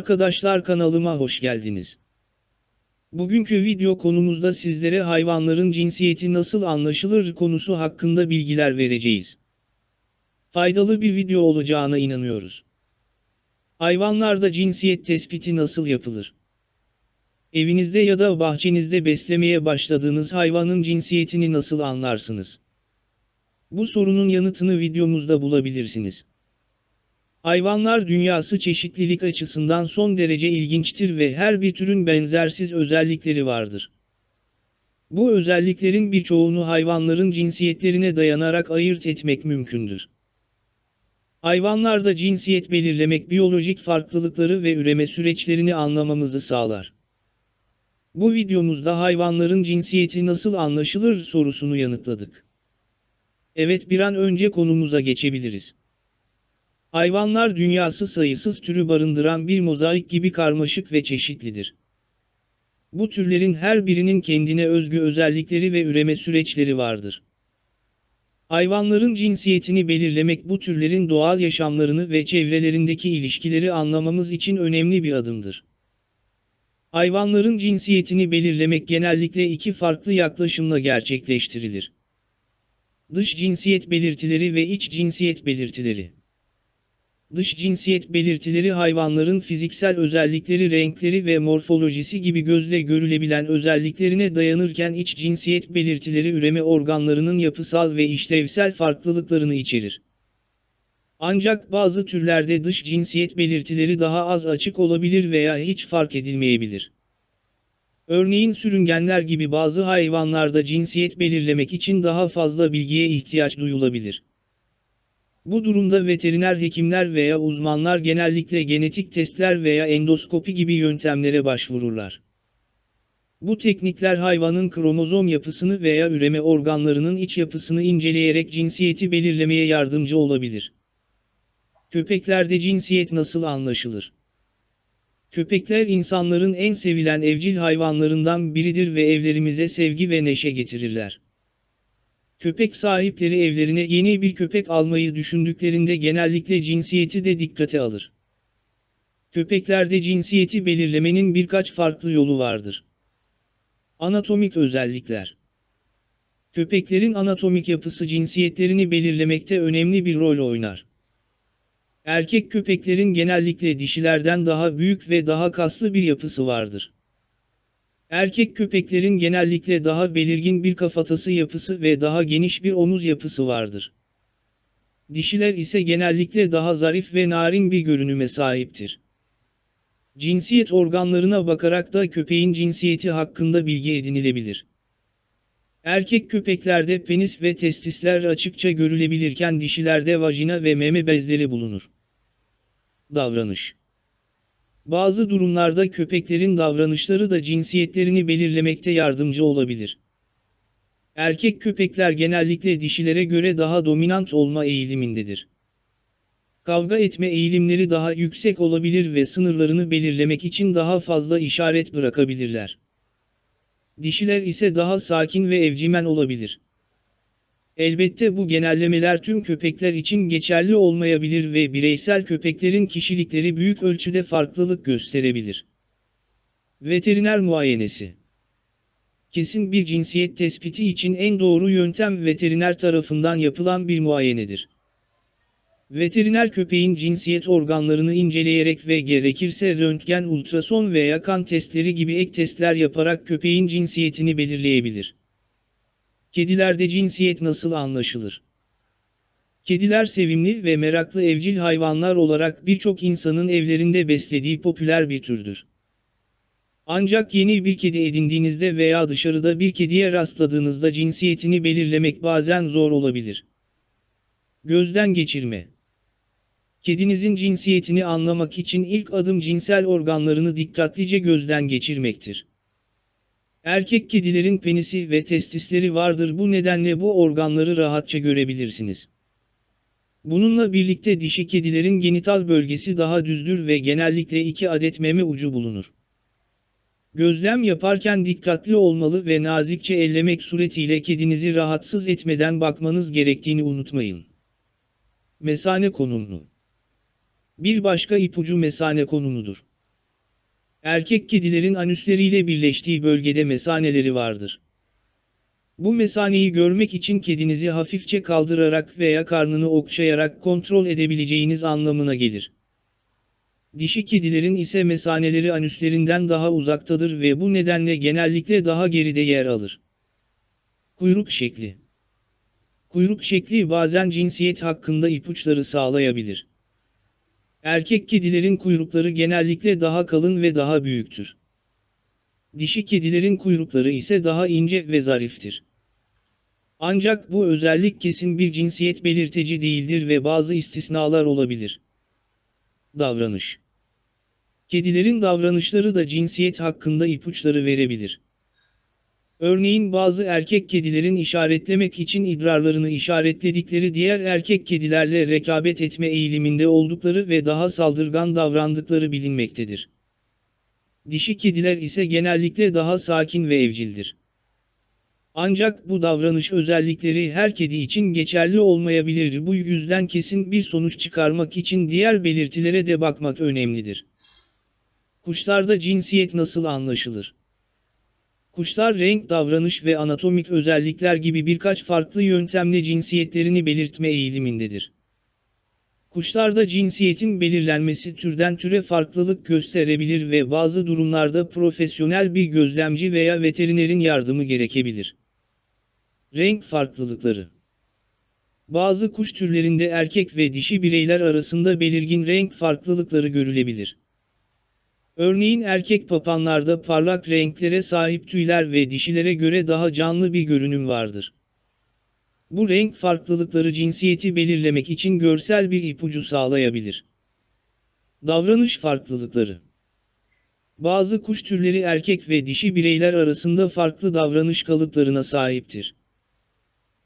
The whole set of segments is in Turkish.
Arkadaşlar kanalıma hoş geldiniz. Bugünkü video konumuzda sizlere hayvanların cinsiyeti nasıl anlaşılır konusu hakkında bilgiler vereceğiz. Faydalı bir video olacağına inanıyoruz. Hayvanlarda cinsiyet tespiti nasıl yapılır? Evinizde ya da bahçenizde beslemeye başladığınız hayvanın cinsiyetini nasıl anlarsınız? Bu sorunun yanıtını videomuzda bulabilirsiniz. Hayvanlar dünyası çeşitlilik açısından son derece ilginçtir ve her bir türün benzersiz özellikleri vardır. Bu özelliklerin birçoğunu hayvanların cinsiyetlerine dayanarak ayırt etmek mümkündür. Hayvanlarda cinsiyet belirlemek biyolojik farklılıkları ve üreme süreçlerini anlamamızı sağlar. Bu videomuzda hayvanların cinsiyeti nasıl anlaşılır sorusunu yanıtladık. Evet bir an önce konumuza geçebiliriz. Hayvanlar dünyası sayısız türü barındıran bir mozaik gibi karmaşık ve çeşitlidir. Bu türlerin her birinin kendine özgü özellikleri ve üreme süreçleri vardır. Hayvanların cinsiyetini belirlemek bu türlerin doğal yaşamlarını ve çevrelerindeki ilişkileri anlamamız için önemli bir adımdır. Hayvanların cinsiyetini belirlemek genellikle iki farklı yaklaşımla gerçekleştirilir. Dış cinsiyet belirtileri ve iç cinsiyet belirtileri. Dış cinsiyet belirtileri hayvanların fiziksel özellikleri, renkleri ve morfolojisi gibi gözle görülebilen özelliklerine dayanırken iç cinsiyet belirtileri üreme organlarının yapısal ve işlevsel farklılıklarını içerir. Ancak bazı türlerde dış cinsiyet belirtileri daha az açık olabilir veya hiç fark edilmeyebilir. Örneğin sürüngenler gibi bazı hayvanlarda cinsiyet belirlemek için daha fazla bilgiye ihtiyaç duyulabilir. Bu durumda veteriner hekimler veya uzmanlar genellikle genetik testler veya endoskopi gibi yöntemlere başvururlar. Bu teknikler hayvanın kromozom yapısını veya üreme organlarının iç yapısını inceleyerek cinsiyeti belirlemeye yardımcı olabilir. Köpeklerde cinsiyet nasıl anlaşılır? Köpekler insanların en sevilen evcil hayvanlarından biridir ve evlerimize sevgi ve neşe getirirler. Köpek sahipleri evlerine yeni bir köpek almayı düşündüklerinde genellikle cinsiyeti de dikkate alır. Köpeklerde cinsiyeti belirlemenin birkaç farklı yolu vardır. Anatomik özellikler Köpeklerin anatomik yapısı cinsiyetlerini belirlemekte önemli bir rol oynar. Erkek köpeklerin genellikle dişilerden daha büyük ve daha kaslı bir yapısı vardır. Erkek köpeklerin genellikle daha belirgin bir kafatası yapısı ve daha geniş bir omuz yapısı vardır. Dişiler ise genellikle daha zarif ve narin bir görünüme sahiptir. Cinsiyet organlarına bakarak da köpeğin cinsiyeti hakkında bilgi edinilebilir. Erkek köpeklerde penis ve testisler açıkça görülebilirken dişilerde vajina ve meme bezleri bulunur. Davranış bazı durumlarda köpeklerin davranışları da cinsiyetlerini belirlemekte yardımcı olabilir. Erkek köpekler genellikle dişilere göre daha dominant olma eğilimindedir. Kavga etme eğilimleri daha yüksek olabilir ve sınırlarını belirlemek için daha fazla işaret bırakabilirler. Dişiler ise daha sakin ve evcimen olabilir. Elbette bu genellemeler tüm köpekler için geçerli olmayabilir ve bireysel köpeklerin kişilikleri büyük ölçüde farklılık gösterebilir. Veteriner muayenesi Kesin bir cinsiyet tespiti için en doğru yöntem veteriner tarafından yapılan bir muayenedir. Veteriner köpeğin cinsiyet organlarını inceleyerek ve gerekirse röntgen, ultrason veya kan testleri gibi ek testler yaparak köpeğin cinsiyetini belirleyebilir. Kedilerde cinsiyet nasıl anlaşılır? Kediler sevimli ve meraklı evcil hayvanlar olarak birçok insanın evlerinde beslediği popüler bir türdür. Ancak yeni bir kedi edindiğinizde veya dışarıda bir kediye rastladığınızda cinsiyetini belirlemek bazen zor olabilir. Gözden geçirme Kedinizin cinsiyetini anlamak için ilk adım cinsel organlarını dikkatlice gözden geçirmektir. Erkek kedilerin penisi ve testisleri vardır bu nedenle bu organları rahatça görebilirsiniz. Bununla birlikte dişi kedilerin genital bölgesi daha düzdür ve genellikle iki adet meme ucu bulunur. Gözlem yaparken dikkatli olmalı ve nazikçe ellemek suretiyle kedinizi rahatsız etmeden bakmanız gerektiğini unutmayın. Mesane konumlu Bir başka ipucu mesane konumudur. Erkek kedilerin anüsleriyle birleştiği bölgede mesaneleri vardır. Bu mesaneyi görmek için kedinizi hafifçe kaldırarak veya karnını okşayarak kontrol edebileceğiniz anlamına gelir. Dişi kedilerin ise mesaneleri anüslerinden daha uzaktadır ve bu nedenle genellikle daha geride yer alır. Kuyruk şekli Kuyruk şekli bazen cinsiyet hakkında ipuçları sağlayabilir. Erkek kedilerin kuyrukları genellikle daha kalın ve daha büyüktür. Dişi kedilerin kuyrukları ise daha ince ve zariftir. Ancak bu özellik kesin bir cinsiyet belirteci değildir ve bazı istisnalar olabilir. Davranış Kedilerin davranışları da cinsiyet hakkında ipuçları verebilir. Örneğin bazı erkek kedilerin işaretlemek için idrarlarını işaretledikleri diğer erkek kedilerle rekabet etme eğiliminde oldukları ve daha saldırgan davrandıkları bilinmektedir. Dişi kediler ise genellikle daha sakin ve evcildir. Ancak bu davranış özellikleri her kedi için geçerli olmayabilir. Bu yüzden kesin bir sonuç çıkarmak için diğer belirtilere de bakmak önemlidir. Kuşlarda cinsiyet nasıl anlaşılır? Kuşlar renk, davranış ve anatomik özellikler gibi birkaç farklı yöntemle cinsiyetlerini belirtme eğilimindedir. Kuşlarda cinsiyetin belirlenmesi türden türe farklılık gösterebilir ve bazı durumlarda profesyonel bir gözlemci veya veterinerin yardımı gerekebilir. Renk farklılıkları Bazı kuş türlerinde erkek ve dişi bireyler arasında belirgin renk farklılıkları görülebilir. Örneğin erkek papanlarda parlak renklere sahip tüyler ve dişilere göre daha canlı bir görünüm vardır. Bu renk farklılıkları cinsiyeti belirlemek için görsel bir ipucu sağlayabilir. Davranış farklılıkları Bazı kuş türleri erkek ve dişi bireyler arasında farklı davranış kalıplarına sahiptir.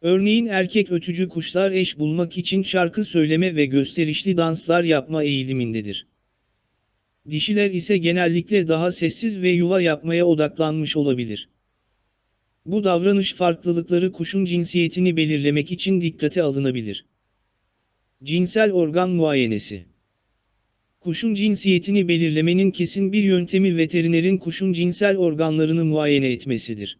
Örneğin erkek ötücü kuşlar eş bulmak için şarkı söyleme ve gösterişli danslar yapma eğilimindedir. Dişiler ise genellikle daha sessiz ve yuva yapmaya odaklanmış olabilir. Bu davranış farklılıkları kuşun cinsiyetini belirlemek için dikkate alınabilir. Cinsel organ muayenesi Kuşun cinsiyetini belirlemenin kesin bir yöntemi veterinerin kuşun cinsel organlarını muayene etmesidir.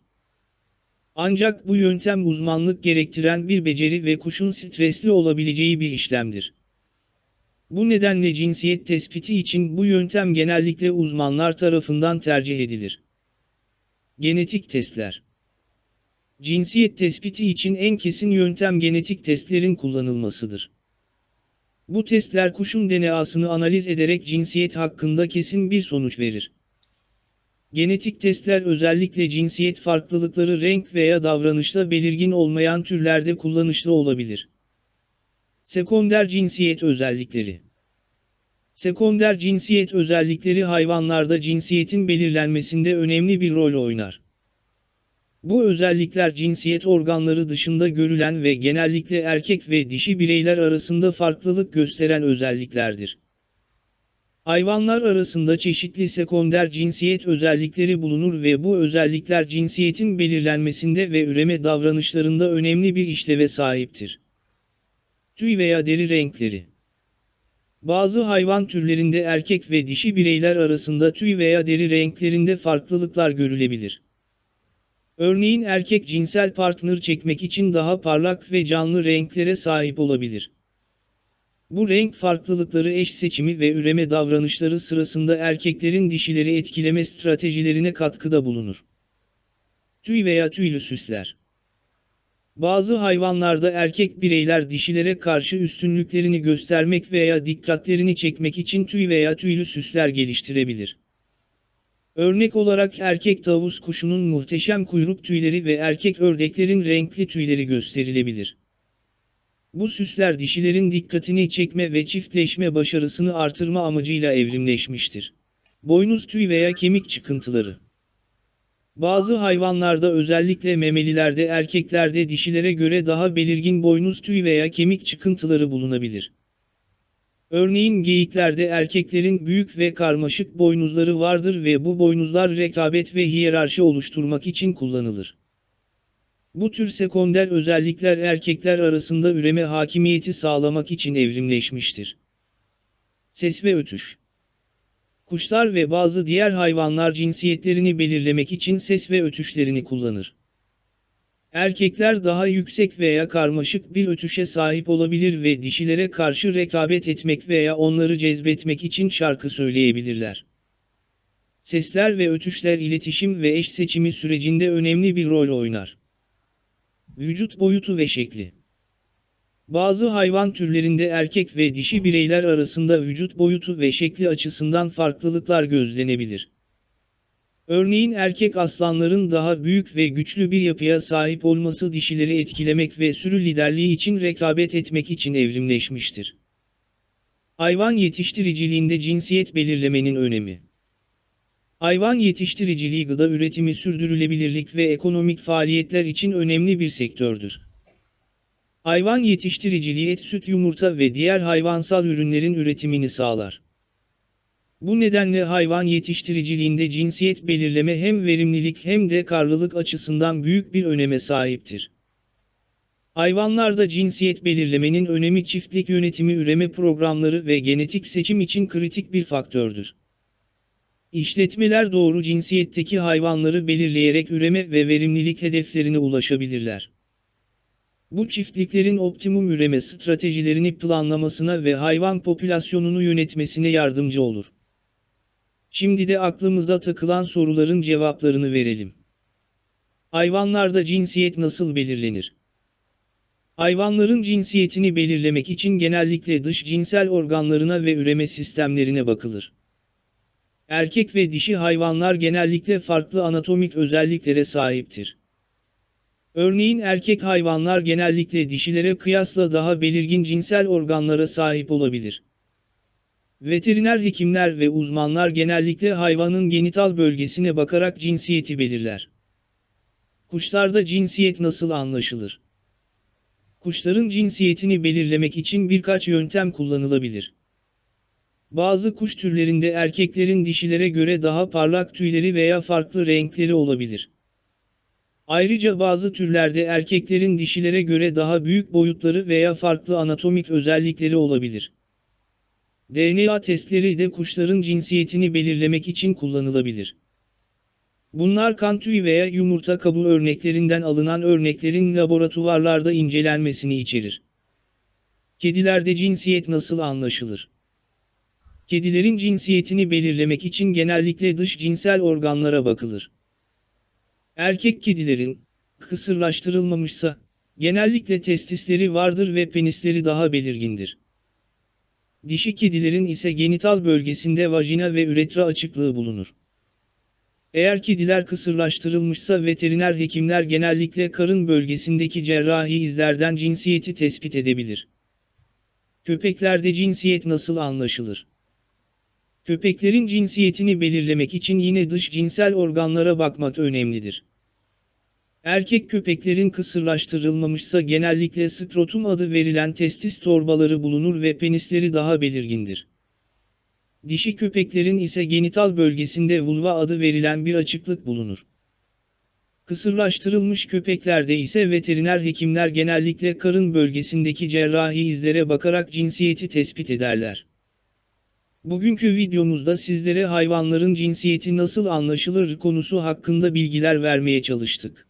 Ancak bu yöntem uzmanlık gerektiren bir beceri ve kuşun stresli olabileceği bir işlemdir. Bu nedenle cinsiyet tespiti için bu yöntem genellikle uzmanlar tarafından tercih edilir. Genetik testler Cinsiyet tespiti için en kesin yöntem genetik testlerin kullanılmasıdır. Bu testler kuşun DNA'sını analiz ederek cinsiyet hakkında kesin bir sonuç verir. Genetik testler özellikle cinsiyet farklılıkları renk veya davranışta belirgin olmayan türlerde kullanışlı olabilir. Sekonder cinsiyet özellikleri Sekonder cinsiyet özellikleri hayvanlarda cinsiyetin belirlenmesinde önemli bir rol oynar. Bu özellikler cinsiyet organları dışında görülen ve genellikle erkek ve dişi bireyler arasında farklılık gösteren özelliklerdir. Hayvanlar arasında çeşitli sekonder cinsiyet özellikleri bulunur ve bu özellikler cinsiyetin belirlenmesinde ve üreme davranışlarında önemli bir işleve sahiptir. Tüy veya deri renkleri Bazı hayvan türlerinde erkek ve dişi bireyler arasında tüy veya deri renklerinde farklılıklar görülebilir. Örneğin erkek cinsel partner çekmek için daha parlak ve canlı renklere sahip olabilir. Bu renk farklılıkları eş seçimi ve üreme davranışları sırasında erkeklerin dişileri etkileme stratejilerine katkıda bulunur. Tüy veya tüylü süsler bazı hayvanlarda erkek bireyler dişilere karşı üstünlüklerini göstermek veya dikkatlerini çekmek için tüy veya tüylü süsler geliştirebilir. Örnek olarak erkek tavus kuşunun muhteşem kuyruk tüyleri ve erkek ördeklerin renkli tüyleri gösterilebilir. Bu süsler dişilerin dikkatini çekme ve çiftleşme başarısını artırma amacıyla evrimleşmiştir. Boynuz tüy veya kemik çıkıntıları bazı hayvanlarda özellikle memelilerde erkeklerde dişilere göre daha belirgin boynuz tüy veya kemik çıkıntıları bulunabilir. Örneğin geyiklerde erkeklerin büyük ve karmaşık boynuzları vardır ve bu boynuzlar rekabet ve hiyerarşi oluşturmak için kullanılır. Bu tür sekonder özellikler erkekler arasında üreme hakimiyeti sağlamak için evrimleşmiştir. Ses ve ötüş Kuşlar ve bazı diğer hayvanlar cinsiyetlerini belirlemek için ses ve ötüşlerini kullanır. Erkekler daha yüksek veya karmaşık bir ötüşe sahip olabilir ve dişilere karşı rekabet etmek veya onları cezbetmek için şarkı söyleyebilirler. Sesler ve ötüşler iletişim ve eş seçimi sürecinde önemli bir rol oynar. Vücut boyutu ve şekli Bazı hayvan türlerinde erkek ve dişi bireyler arasında vücut boyutu ve şekli açısından farklılıklar gözlenebilir. Örneğin erkek aslanların daha büyük ve güçlü bir yapıya sahip olması dişileri etkilemek ve sürü liderliği için rekabet etmek için evrimleşmiştir. Hayvan yetiştiriciliğinde cinsiyet belirlemenin önemi Hayvan yetiştiriciliği gıda üretimi sürdürülebilirlik ve ekonomik faaliyetler için önemli bir sektördür. Hayvan yetiştiriciliği et, süt, yumurta ve diğer hayvansal ürünlerin üretimini sağlar. Bu nedenle hayvan yetiştiriciliğinde cinsiyet belirleme hem verimlilik hem de karlılık açısından büyük bir öneme sahiptir. Hayvanlarda cinsiyet belirlemenin önemi çiftlik yönetimi üreme programları ve genetik seçim için kritik bir faktördür. İşletmeler doğru cinsiyetteki hayvanları belirleyerek üreme ve verimlilik hedeflerine ulaşabilirler. Bu çiftliklerin optimum üreme stratejilerini planlamasına ve hayvan popülasyonunu yönetmesine yardımcı olur. Şimdi de aklımıza takılan soruların cevaplarını verelim. Hayvanlarda cinsiyet nasıl belirlenir? Hayvanların cinsiyetini belirlemek için genellikle dış cinsel organlarına ve üreme sistemlerine bakılır. Erkek ve dişi hayvanlar genellikle farklı anatomik özelliklere sahiptir. Örneğin erkek hayvanlar genellikle dişilere kıyasla daha belirgin cinsel organlara sahip olabilir. Veteriner hekimler ve uzmanlar genellikle hayvanın genital bölgesine bakarak cinsiyeti belirler. Kuşlarda cinsiyet nasıl anlaşılır? Kuşların cinsiyetini belirlemek için birkaç yöntem kullanılabilir. Bazı kuş türlerinde erkeklerin dişilere göre daha parlak tüyleri veya farklı renkleri olabilir. Ayrıca bazı türlerde erkeklerin dişilere göre daha büyük boyutları veya farklı anatomik özellikleri olabilir. DNA testleri de kuşların cinsiyetini belirlemek için kullanılabilir. Bunlar kan tüyü veya yumurta kabuğu örneklerinden alınan örneklerin laboratuvarlarda incelenmesini içerir. Kedilerde cinsiyet nasıl anlaşılır? Kedilerin cinsiyetini belirlemek için genellikle dış cinsel organlara bakılır. Erkek kedilerin, kısırlaştırılmamışsa, genellikle testisleri vardır ve penisleri daha belirgindir. Dişi kedilerin ise genital bölgesinde vajina ve üretra açıklığı bulunur. Eğer kediler kısırlaştırılmışsa veteriner hekimler genellikle karın bölgesindeki cerrahi izlerden cinsiyeti tespit edebilir. Köpeklerde cinsiyet nasıl anlaşılır? Köpeklerin cinsiyetini belirlemek için yine dış cinsel organlara bakmak önemlidir. Erkek köpeklerin kısırlaştırılmamışsa genellikle skrotum adı verilen testis torbaları bulunur ve penisleri daha belirgindir. Dişi köpeklerin ise genital bölgesinde vulva adı verilen bir açıklık bulunur. Kısırlaştırılmış köpeklerde ise veteriner hekimler genellikle karın bölgesindeki cerrahi izlere bakarak cinsiyeti tespit ederler. Bugünkü videomuzda sizlere hayvanların cinsiyeti nasıl anlaşılır konusu hakkında bilgiler vermeye çalıştık.